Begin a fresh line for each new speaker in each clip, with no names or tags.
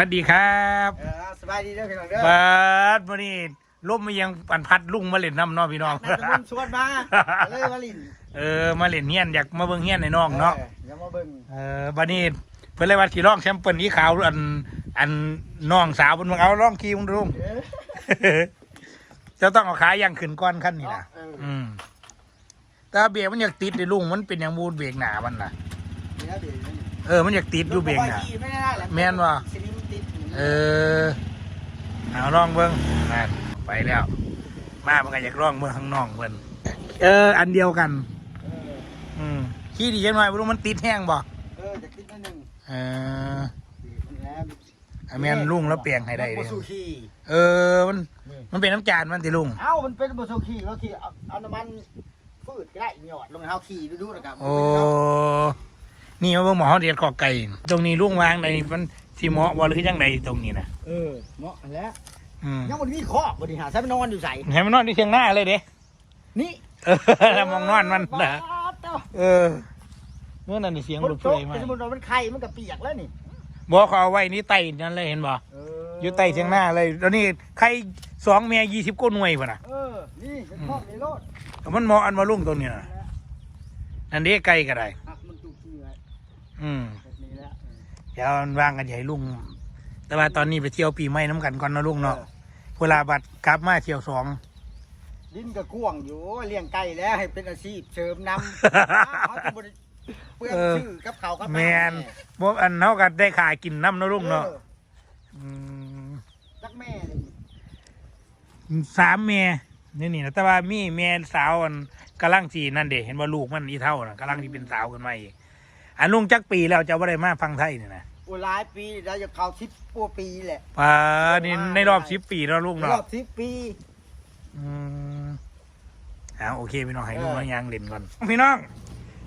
สวัสดีครับ
เออสบายดีเด้อพี่น้องเด้อ
เปิดวันนี้ลมมายังปันพัดลุงมาเล่นน้ำเนาะพี่น้อง
นักบุญชวนมาเลยมาลิน
เออมาเล่นเฮียนอยากมาเบิ่งเฮียนในน้องเนาะ
อออย่ามาเบิ่ง
เออบัดนี้เพิ่นเลยว่าสิร้องแชมเปิลอีขาวอันอันน้องสาวเพิ่นว่าเอาร้องคีมึงดูลุง
เออ
เจะต้องเอาขาย่างขึ้นก้อนขั้นนี่นะ
เออ
อืมแต่เบรกมันอยากติดในลุงมันเป็นอย่างมูดเบรกหนามันนะ
เดี๋ยวเดี๋ยว
เออมันอยากติดอยู่เบรกหนา
ไม่ได้แหละ
แม่นว่ะ
สลิมติด
เออเอาลองเบิ้งนั่นไปแล้ว มามันก็อยากลองเบิ้งข้างนอกเบิ้งเออ อันเดียวกัน
เออ
อืมขี้ดีจังหน่อยบ่รู้มันติดแห้งบ่
เออจะติดนิดนึง
เออ
นี่นะ
ไอแม่นลุงแล้วเปลี่ยนให้ได้
เล
เลยย
ซูคี
เออมันมันเป็นน้ำจานมันติลุง
เอ้ามันเป็นบซูคีก็ขี่เอาเอาน้ำมันฟืดก็ได้หยอดลงในเฮาขี่ดูๆนะครับ
โอ้ นี่มาเบิ่งหมอเดียดขอไก่ ตรงนี้ลุงวางในมัน สีเหมาะบ่หรือจังใดตรงนี้นะ
เออเหมาะแล้ว
อืม
ยังมันมีคอกบ่ดีหาใส่มันนอนอยู่ใส่
ให้มันนอนที่เชียงหน้าเลยเด้
นี่
เออแล้วมองนอนมันนะ
เต้า
เออเมื่อนั้นนี่เสียง
ฝน
รถ
ต
เฟ
ก
ยมา
สมมุติว่ามันไข่มันก็เปียกแล้วนี่
บอกเขาเอาไว้นี่ไต่นั่นเลยเห็นบ่
เอ
อยู่ใต้เชียงหน้าเลยแล้วนี่ใครสองเมียยี่สิบก้นหน่วยป่ะนะ
เออนี่เป็นคอกในรถ
แต่มันเหมาะอันมาลุ่งตรงนี้นะอันนี้ไกลก็ได้
หักมันจุกเหนื่อย
อืม
แบบนี้แล้ว
เดี๋ยวว่างกันใหญ่ลุง แต่ว่าตอนนี้ไปเที่ยวปีใหม่น้ำกันก่อนนะลุงเนาะเวลาบัดกลับมาเที่ยวสอง
ดินก็กว้างอยู่เลี้ยงไก่แล้วให้เป็นอาชีพเสริมนำเขาจะบริเปลืองชื่อกับเขากับ
แมนบ่อันเท่ากันได้ขากินน้ำนะลุงเนาะ
ออ
อืม
จักแม่เลย
สามเมียนี่นี่นะแต่ว่ามีเมียสาวอันกำลังสีนั่นเด็เห็นว่าลูกมันอีเท่านะกำลังที่เป็นสาวกันมาอีกอันลุงจักปีแล้วจะว่าได้มาฟังไทยนี่นะ
โอ้หลายปีแล้วจะเขาทิปปัวปีแหละ
ป่านี่ในรอบสิบปีแล้วลุง
ร
เนาะ
อบทิปปี
อืมเอาโอเคพี่น้องให้ลุง
เออ
น้องยางเล่นก่อนพี่น้อง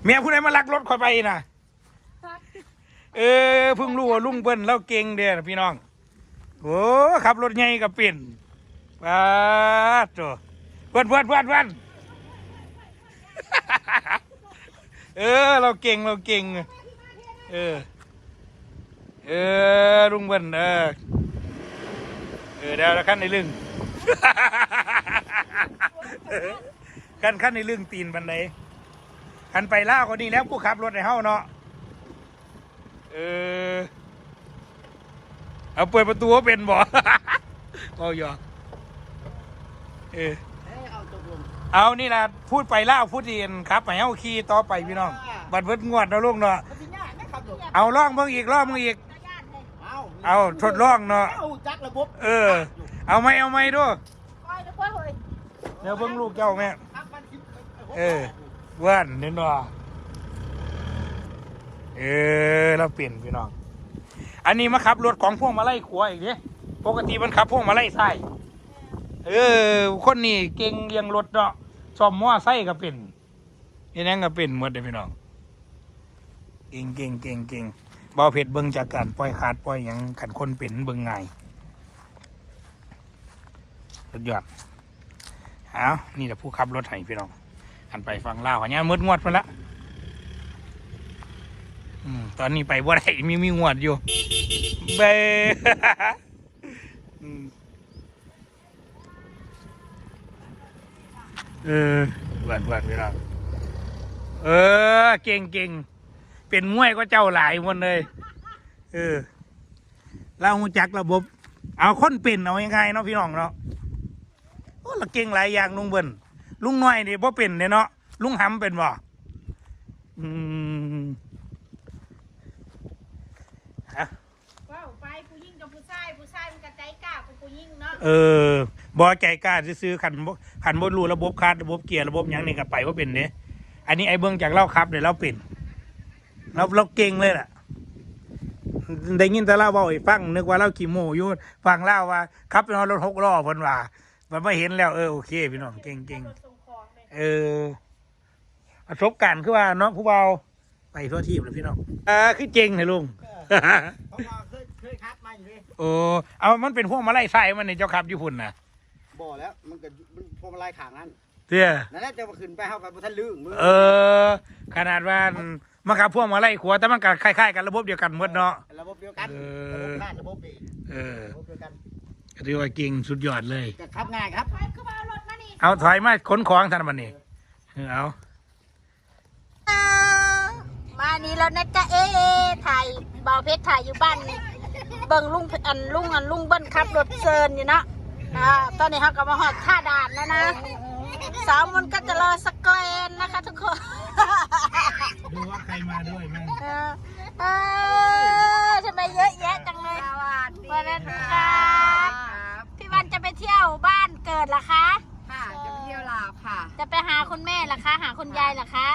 เมียผู้ใดมาลักรถคอยไปนะเออเพิ่งรู้ว่าลุงเบิ้ลแล้วเก่งเด้อพี่น้องโอ้ขับรถใหญ่กับเป็นป้าดโตเพื่อนเพื่อนเพื่อนเพื่อนเออ เราเก่งเราเก่ง เออ เออลุงเบิ้ลเออเออเดี๋ยวเราขั้นในเรื่องขั้นขั้นในเรื่องตีนบันไดขันไปล่าวก็นี่แล้วผู้ขับรถในเฮ้าเนาะเออเอาเปิดประตูว่าเป็นบ่เอาหยอกเออ
เอ้ยเอาตกลง
เอานี่ล่ะพูดไปล่าวพูดเรียนครับให้เฮาขี่ต่อไปพี่น้อง บัดเบิดงวดเนาะลูกเนาะ
มันสิง่ายนะครับลูก
เอาล่องเบิ่งอีกล่องเบิ่งอีก
เอา
เอาทดลองเนาะ
เอาจักระบบ
เออ เอาไหมเอาไหมดู
Coi nó quá rồi
เดี๋ยวเบิ่งลูกเจ้าแม่
พักมันสิบ
เออว่านเน้นว่าเออเราเปลี่ยนพี่น้อง อันนี้มาขับรถของพวกมาไล่ขัวอีกดิปกติมันขับพวกมาไล่ไส้ายเออ คนนี้เก่งเลี้ยงรถเนาะซ่อมมอไซค์ก็เป็นนี่นั่นก็เป็นหมดเลยพี่น้อง เก่งเก่งเก่งเก่ง บอเพชรเบิ่งจากการปล่อยขาดปล่อยหยังขันคนเป็นเบิ่งง่ายสุดยอดเอานี่แหละผู้ขับรถให้พี่น้องอันไปฟังเล่าวอันนี้มืดงวดไปละตอนนี้ไปบ่ได้มีมีงวดอยู่เบอืมเออหวานหวานพี่น้องเออ เก่งเก่ง เป็นมวยก็เจ้าหลายคนเลย เออเราหูจักระบบ เอาคนเป็นเอายังไงเนาะพี่น้องเนาะโอ้เราเก่งหลายอย่างลุงเบิ้ลลุงน้อยนี่บ่เป็นเนี่ยเนาะลุงหำเป็นบ่อืม
Wow, phải phụ huynh cho phụ sai, phụ sai mình cả cháy cả của phụ huynh nó
เออบอใจกล้าซื้อๆขันบ่ขันบรูระบบคาดระบบเกียร์ระบบหยังนี่ก็ไปว่าเป็นเนี่ยอันนี้ไอ้เบิ้งจากเล่าครับเดี๋ยวเราเป็น เราเราเก่งเลยล่ะได้ยินแต่เล่าเบาให้ฟังนึกว่าเราขี่โมอยู่ฟังเล่าว่าขับเป็นรถหกล้อเพิ่นว่ามันไม่เห็นแล้วเออโอเคพี่น้องเก่งเก่ง
Nó xong khòn này
เออประสบการณ์คือว่าเนาะผู้เบาไปทั่วทีมเลยพี่น้องอ่าคือเจงเลยลุง
เพราะว่าเคยเคยคัดมาอยู่เลย
โอ้เอามันเป็นพวกมาไล่ไส้มันในเจ้าขับญี่ปุ่นนะ
บ่แล้วมันก็มันพวงมาลัยขางนั้น
เตี้ย
นั่นแหละจะมาขึ้นไปเฮากับบ่ทันลืมมือ
เออ ขนาดว่า มาขับพวงมาไล่ขัวแต่มันก็คล้ายๆกันระบบเดียวกันหมดเนาะ
ระบบเดียวกัน
เอ
ระ
อ
บบบ้านระบบดี
เออ
ระบบเดียวกัน
ก็ถือว่าเก่งสุดยอดเลย
ก็ขับง่ายครับ
ไปคือมาเอารถมานี่
เอาถอยมาขนของท่านบันนี้เออเอา
มานี่แล้วนะจ๊ะเอ๊ะถ่ายเบาเพชรถ่ายอยู่บ้านนี่เบิ่งลุงอันลุงอันลุงเบิ้ลขับรถเซินอยู่เนาะอ่าตอนนี้เขาก็มาหอดท่าด่านแล้วนะ สาวมันก็จะรอสแกนนะคะทุกคน
ดูว่าใครมาด้วยมั้ง
เออเออทำไมเยอะแยะจังเลยสวัสดีครับพี่วันจะไปเที่ยวบ้านเกิดเหรอคะ
ค่ะจะไปเที่ยวลาวค่ะ
จะไปหาคุณแม่เหรอคะ หาคุณยายเหรอคะ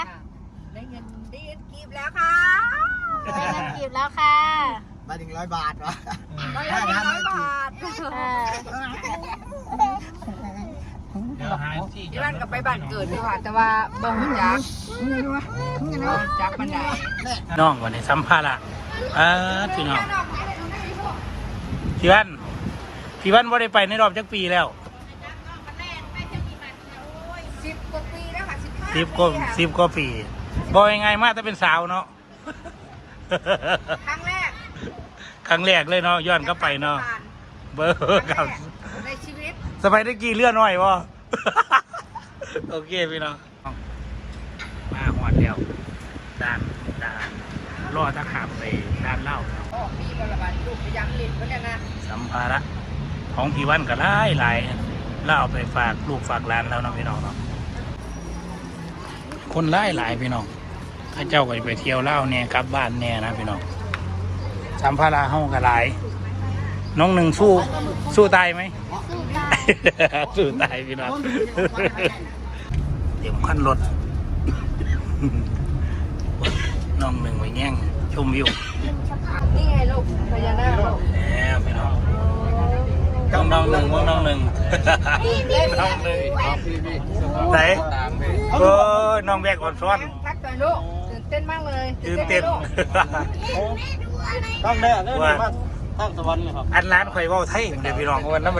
ได้เงินได้เงินกีบแล้วค่ะ
ได้เงินกีบแล้วค่ะ
มาถึงร้อยบาทวะ
ร้อยละหนึ่งร้อยบาท
เออ
เดี๋ยวหา ที่
ที่บ้านกับไปบ้านเกิดดีกว่าแต่ว่าบ่งจักบ่งจักมันได้
น้องวันนี้สัมภาระอ่าพี่น้องพี่วันพี่วันว่าได้ไปในรอบจักปีแล้ว
สิบกว่าปีแล้วค่ะสิบห้า
สิบกว่าสิบกว่าปีบอกยังไงมาแต่เป็นสาวเนาะ
ครั้งแรก
ครั้งแรกเลยเนาะย้อนกลับไปเนาะเบอร์ครับ
ในชีวิต
สบายได้กี่เลื่อนหน่อยวะ โอเคพี่น้องมาหอดแล้วด้านด้านรอตะขาบไปด้านเล่า
โอ้มีบริบาลลูกพยังเล่นเหมือนกันนะ
สัมภาระของพี่วันก็หลายหลายแล้วเอาไปฝากลูกฝากหลานแล้วเนาะพี่น้องเนาะคนหลายหลายพี่น้องข้าเจ้าก็ไปเที่ยวเล่าวเนี่ยกลับบ้านเนี่ยนะพี่น้องสัมภาระห้องก็หลาย น้องหนึ่งสู้สู้ตายไหมสู้ตายพี่น้องเดี๋ยวขั้นรถน้องหนึ่งไปแย่งชมวิว
นี่ไงลูกพญานาคลูก
แล้วพี่น้องน้องน้องหนึ่งน้องน้องหนึ่งน้องหนึ่งไหนโอ้ยน้องแบกอ่อนซ้อน
ทักต่อยลูกตื่นเต้นมากเลย
ตื่นเต้น
ไหมลูก
ต้องได้เรื่อง
ว่า
มา ทางสวรรค์เลยครับ
อันร้านข่อยเว่าไทยเดี๋ยวพี่น้องวันนั้น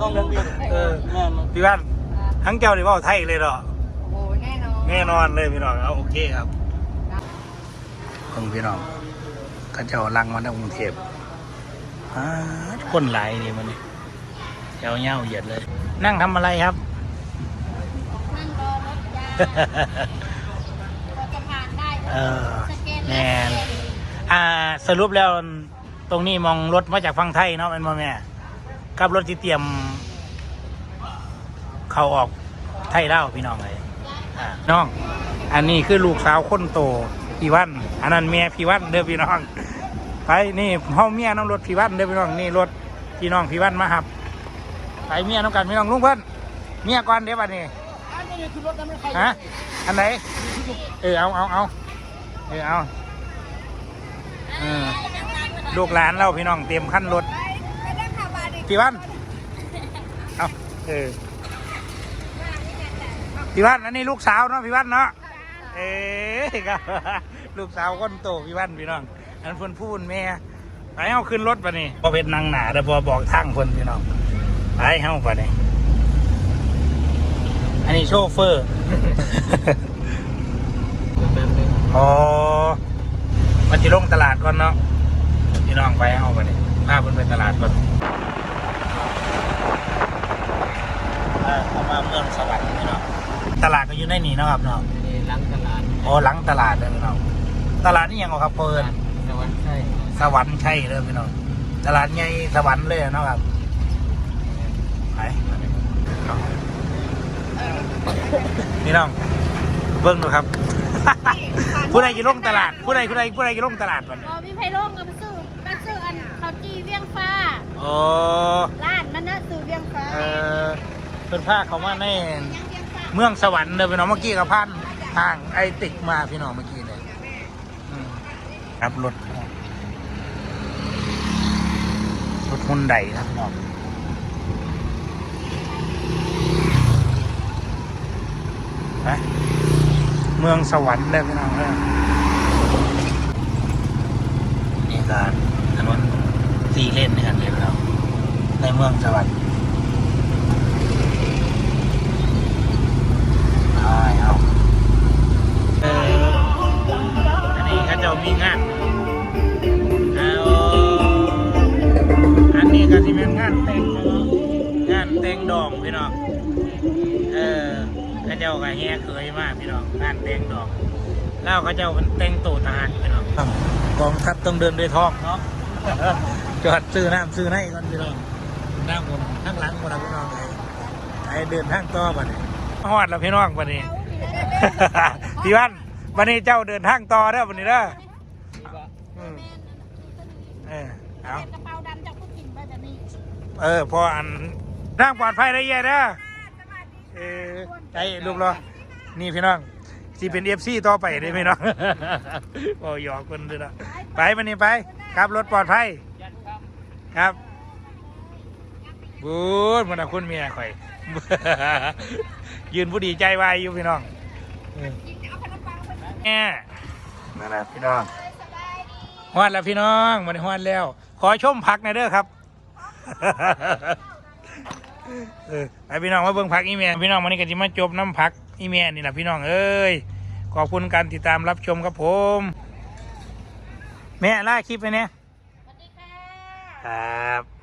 ต้องเรื่องเดียว
เออ
แม่น
พี่บ้านทั้งเจ้านี่เว่าไทยเลยเหรอ
โอ้โหแน่นอน
แน่นอนเลยพี่น้องเอาโอเคครับเพิ่งพี่น้องก็เจ้าลังมาในกรุงเทพฮาดคนหลายนี่มันนี่แถวเงาเหยียดเลย นั่งทำอะไรครับ
นั่งรอรถยาเราจะผ่านได้
เออ
สแกน
แน่น อ่าสรุปแล้วตรงนี้มองรถมาจากฝั่งไทยเนาะเป็นมาแม่กับรถที่เตรียม เข้าออกไทยเล่าวพี่น้องเลยอ่าน้อง อันนี้คือลูกสาวคนโตพี่วัน อันนั้นเมียพี่วันเด้อพี่น้องไปนี่ห้องเมียน้องรถพี่วันเด้อพี่น้องนี่รถพี่น้องพี่วันมาครับไปเมียน้องกันพี่น้องลุงเพิ่นเมียก่อนเดี๋ยวบัดนี้
อันนี้คือรถนั้นไม่ใคร
ฮะอันไหนเออเอาเอาเอาเออเอาเออ ลูกหลานเราพี่น้องเตรียมขั้นรถพี่วันเอาเออพี่วันอันนี้ลูกสาวเนาะพี่วันเนาะเอ๊ครับลูกสาวคนโตพี่วันพี่น้องอันเพิ่นพูดแม่ไปเอาขึ้นรถปะนี่พอเป็นนางหนาแต่พอบอกทางเพิ่นพี่น้องไปเฮาปะนี่อันนี้โชเฟอร์อ๋อ มันจะลงตลาดก่อนเนาะพี่น้องไปเอาไปนี่พาเพิ่นไปตลาดก่อนอ่าเข้ามาเมืองสวรรค์พี่น้องตลาดก็อยู่ในนี่เนาะครับเนาะ
หลังตลาด
อ๋อหลังตลาดเลยพี่น้องตลาดนี่ยังเหรอครับเปิด
สวรรค์ใช่
สวรรค์ใช่เลยพี่น้องตลาดใหญ่สวรรค์เลยเนาะครับไปพี่น้องเบิ้งดูครับ ผู้ใดจะลงตลาด ผู้ใดผู้ใดผู้ใดจะลงตลาดมัน
อ๋อมีไพโลงกับซื้อมาซื้ออันเขาจีเวียงฟ้า
โอ้
ร้านมันนะซื้อเวียงฟ้า
เออเป็นภาคเขามาใน
ยังเวียงฟ้า
เมืองสวรรค์เลยพี่น้องเมื่อกี้กับพันทางไอติกมาพี่น้องเมื่อกี้เลยอืมครับรถรถฮุนไดครับพี่น้องไป เมืองสวรรค์เลยพี่น้องเลยนี่การถนนสี่เลนนี่กันเลยพี่น้องในเมืองสวรรค์เอาเอาเออมีงานเอาอันนี้ก็สิเป็นงานแต่งงานแต่งดองพี่น้องเออเข้าเจ้าก็แห่เคยมากพี่น้องงานแต่งดองแล้วเขาเจ้าเป็นแต่งตัวทหารพี่น้องกองทัพต้องเดินด้วยท้องเนาะจอดซื้อน้ำซื้อในก่อนพี่น้องน้ำคนข้างหลังคนละพี่น้องเลยไอ้เดินทางต่อบัดนี้ฮอดแล้วพี่น้องบัดนี้พี่วันวันนี้เจ้าเดินทางต่อเด้อวันนี้เด้ออืมเออเอา
กระเป๋าดำจากผู้กินมาจะมี
เออพออันนั่งปลอดภัยได้เย่เด้อ เออใจลูกรอนี่พี่น้องสิเป็นเอฟซีต่อไปได้พี่น้องโอ้หยอกคนด้วยนะไปวันนี้ไปขับรถปลอดภัยครับบูดมันเอาคุณเมียข่อย ยืนผู้ดีใจวายอยู่พี่น้องเออแม่นั่นนะพี่น้องฮอดแล้วพี่น้องมันฮอดแล้ว ขอชมผักหน่อยเด้อครับ เออไปพี่น้องมาเบิ่งผักอีเมียพี่น้องวันนี้ก็จะมาจบน้ำผักอีเมียนี่แหละพี่น้องเอ้ยขอบคุณการติดตามรับชมครับผม แม่ล่าคลิปไปเนี่ย
สวัสดีค่ะ
ครับ